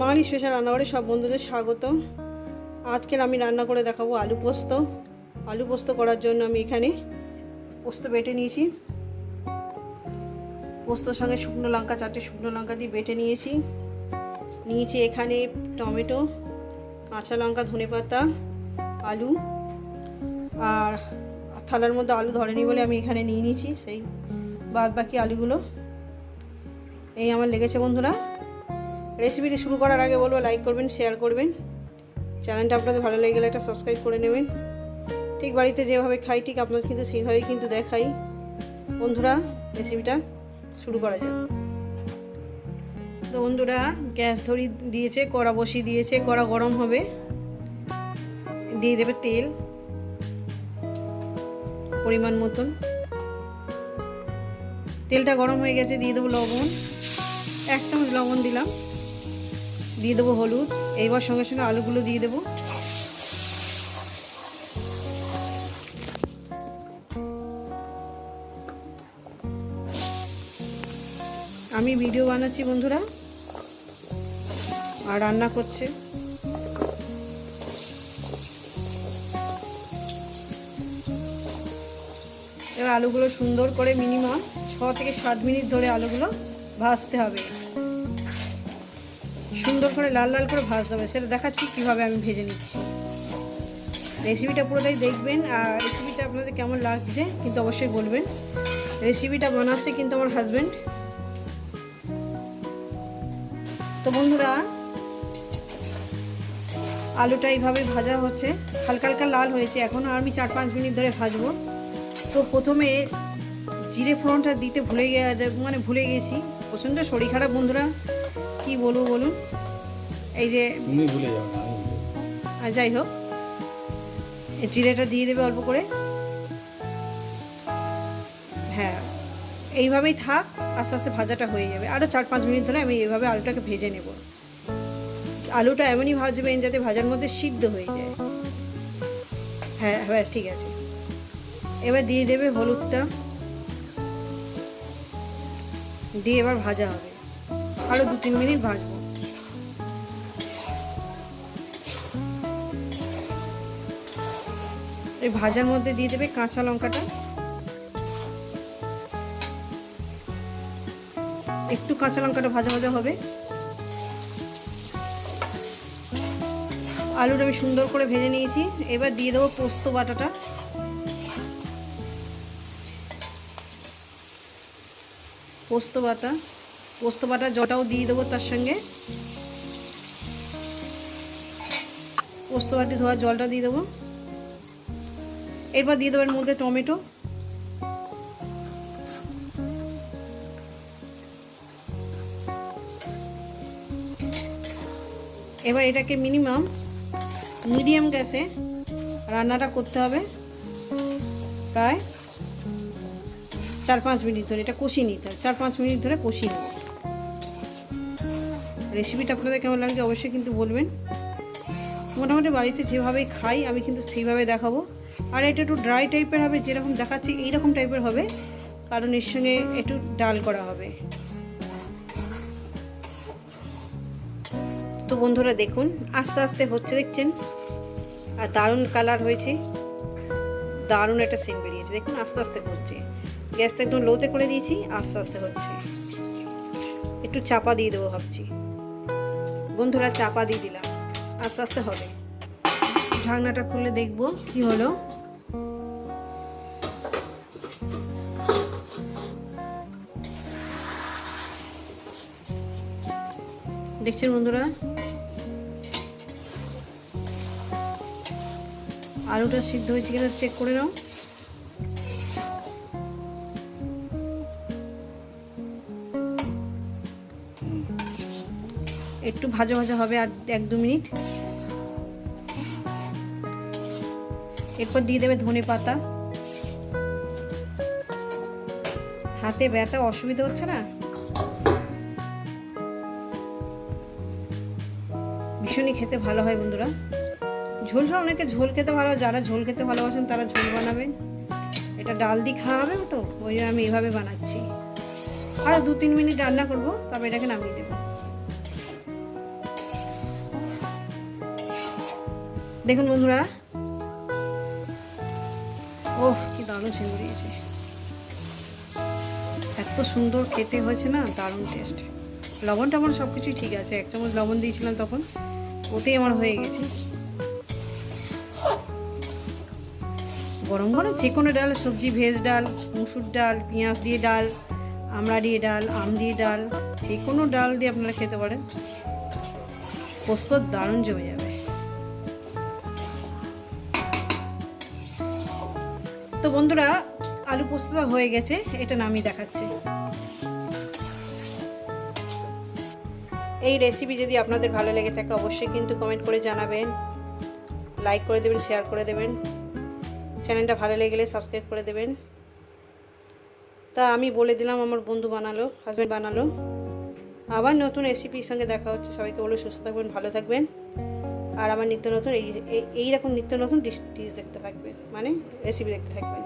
বাঙালি special রান্নাঘরে সব বন্ধুদের স্বাগত আজকের আমি রান্না করে দেখাবো আলু পোস্ত। আলু পোস্ত করার জন্য আমি এখানে পোস্ত বেটে নিয়েছি। পোস্তর সঙ্গে শুকনো লঙ্কা, চারটে শুকনো লঙ্কা দিয়ে বেটে নিয়েছি। নিয়েছি এখানে টমেটো, কাঁচা লঙ্কা ধনেপাতা আলু। আর থালার মধ্যে আলু ধরেনি বলে আমি এখানে নিয়ে নিয়েছি। সেই বাদ বাকি আলুগুলো। এই আমার লেগেছে বন্ধুরা। রেসিপিটি শুরু করার আগে বলব লাইক করবেন শেয়ার করবেন। চ্যানেলটা আপনাদের ভালো লেগে গেলে একটা সাবস্ক্রাইব করে নেবেন। ঠিক বাড়িতে যেভাবে খাই, ঠিক আপনাদের কিন্তু সেইভাবেই কিন্তু দেখাই। বন্ধুরা, রেসিপিটা শুরু করা যাক। তো বন্ধুরা, গ্যাস ধরি দিয়েছে, কড়া বসিয়ে দিয়েছে, কড়া গরম হবে। দিয়ে দেবে তেল। পরিমাণ মতন। তেলটা গরম হয়ে গেছে, দিয়ে দেবো লবণ। এক চামচ লবণ দিলাম। দিয়ে দেবো হলুদ। এইবার সঙ্গে সঙ্গে আলুগুলো দিয়ে দেবো। আমি ভিডিও বানাচ্ছি বন্ধুরা। আর রান্না করছে। এবার আলুগুলো সুন্দর করে মিনিমাম ছ থেকে সাত মিনিট ধরে আলুগুলো ভাজতে হবে। সুন্দর করে লাল লাল করে ভাজতে হবে। সেটা দেখাচ্ছি কীভাবে আমি ভেজে নিচ্ছি। রেসিপিটা পুরোটাই দেখবেন আর রেসিপিটা আপনাদের কেমন লাগছে কিন্তু অবশ্যই বলবেন। রেসিপিটা বানাচ্ছে কিন্তু আমার হাজব্যান্ড তো বন্ধুরা, আলুটা এইভাবে ভাজা হচ্ছে। হালকা হালকা লাল হয়েছে এখন আমি চার পাঁচ মিনিট ধরে ভাজবো। তো প্রথমে জিরে ফোড়নটা দিতে ভুলে মানে ভুলে গেছি। প্রচণ্ড শরীর খারাপ বন্ধুরা। কি বলব বলুন? এই যে ভুলে। আর যাই হোক এই জিরেটা দিয়ে দেবে অল্প করে। হ্যাঁ এইভাবেই থাক আস্তে আস্তে ভাজাটা হয়ে যাবে। আরও চার পাঁচ মিনিট ধরে আমি এইভাবে আলুটাকে ভেজে নেব। আলুটা এমনই ভাজবেন যাতে ভাজার মধ্যে সিদ্ধ হয়ে যায়। হ্যাঁ ব্যাস ঠিক আছে। এবার দিয়ে দেবে হলুদটা। দিয়ে এবার ভাজা হবে। আরও দু, তিন মিনিট ভাজবো। এই ভাজার মধ্যে দিয়ে দেবে কাঁচা লঙ্কাটা। একটু কাঁচা লঙ্কাটা ভাজা ভাজা হবে। আলুটা আমি সুন্দর করে ভেজে নিয়েছি। এবার দিয়ে দেবো পোস্ত বাটাটা। পোস্ত বাটা। পোস্ত বাটা জটাও দিয়ে দেবো তার সঙ্গে। পোস্ত বাটি ধোয়া জলটা দিয়ে দেবো। এরপর দিয়ে দেবো এর মধ্যে টমেটো। এবার এটাকে মিনিমাম মিডিয়াম গ্যাসে রান্নাটা করতে হবে। প্রায় চার পাঁচ মিনিট ধরে, এটা কষিয়ে নিতে হবে। চার পাঁচ মিনিট ধরে কষিয়ে নেব। রেসিপিটা আপনাদের কেমন লাগছে অবশ্যই কিন্তু বলবেন। মোটামুটি বাড়িতে যেভাবে খাই, আমি কিন্তু সেইভাবে দেখাবো। আর এটা একটু ড্রাই টাইপের হবে, যেরকম দেখাচ্ছি এইরকম টাইপের হবে, কারণ এর সঙ্গে একটু ডাল করা হবে। তো বন্ধুরা দেখুন, আস্তে আস্তে হচ্ছে, দেখছেন? আর দারুণ কালার হয়েছে। দারুণ একটা সেন্ট বেরিয়েছে, দেখুন, আস্তে আস্তে হচ্ছে। গ্যাসটা একটু লোতে করে দিয়েছি, আস্তে আস্তে হচ্ছে। একটু চাপা দিয়ে দেবো ভাবছি। বন্ধুরা চাপা দিয়ে দিলাম। আস্তে আস্তে হবে। ঢাকনাটা খুলে দেখব কি হলো। দেখছেন বন্ধুরা? আলুটা সিদ্ধ হয়েছে কিনা চেক করে নাও। একটু ভাজা ভাজা হবে আর এক দু মিনিট। এরপর দিয়ে দেবে ধনে পাতা। হাতে ব্যথা অসুবিধা হচ্ছে না? ভীষণই খেতে ভালো হয় বন্ধুরা। ঝোল ঝোল, অনেকে ঝোল খেতে ভালো, যারা ঝোল খেতে ভালোবাসেন তারা ঝোল বানাবেন এটা ডাল দিয়ে খাওয়া হবে তো, ওই আমি এভাবে বানাচ্ছি। আর দু তিন মিনিট রান্না করব, তবে এটাকে নামিয়ে দেবো। দেখুন বন্ধুরা। ওহ, কি দারুণ সেন বেরিয়েছে এত সুন্দর খেতে হয়েছে না, দারুণ টেস্ট লবণ টবণ সব কিছুই ঠিক আছে, এক চামচ লবণ দিয়েছিলাম তখন, ওতেই আমার হয়ে গেছে। গরম গরম যে কোনো ডাল, সবজি, ভেজ ডাল, মুসুর ডাল, পেঁয়াজ দিয়ে ডাল, আমড়া দিয়ে ডাল, আম দিয়ে ডাল, যে কোনো ডাল দিয়ে আপনারা খেতে পারেন। পোস্ত দারুণ জমে যাবে। তো বন্ধুরা, আলু পোস্তটা হয়ে গেছে, এটা নামিয়ে দেখাচ্ছে। এই রেসিপি যদি আপনাদের ভালো লেগে থাকে, অবশ্যই কিন্তু কমেন্ট করে জানাবেন লাইক করে দেবেন শেয়ার করে দেবেন। চ্যানেলটা ভালো লেগে গেলে সাবস্ক্রাইব করে দেবেন। তা আমি বলে দিলাম, আমার বন্ধু বানালো হাজব্যান্ড বানালো। আবার নতুন রেসিপির সঙ্গে দেখা হচ্ছে, সবাইকে বলে, সুস্থ থাকবেন, ভালো থাকবেন। আর আমার নিত্য নতুন এই এই- এইরকম নিত্য নতুন ডিশ ডিশ দেখতে থাকবেন মানে রেসিপি দেখতে থাকবেন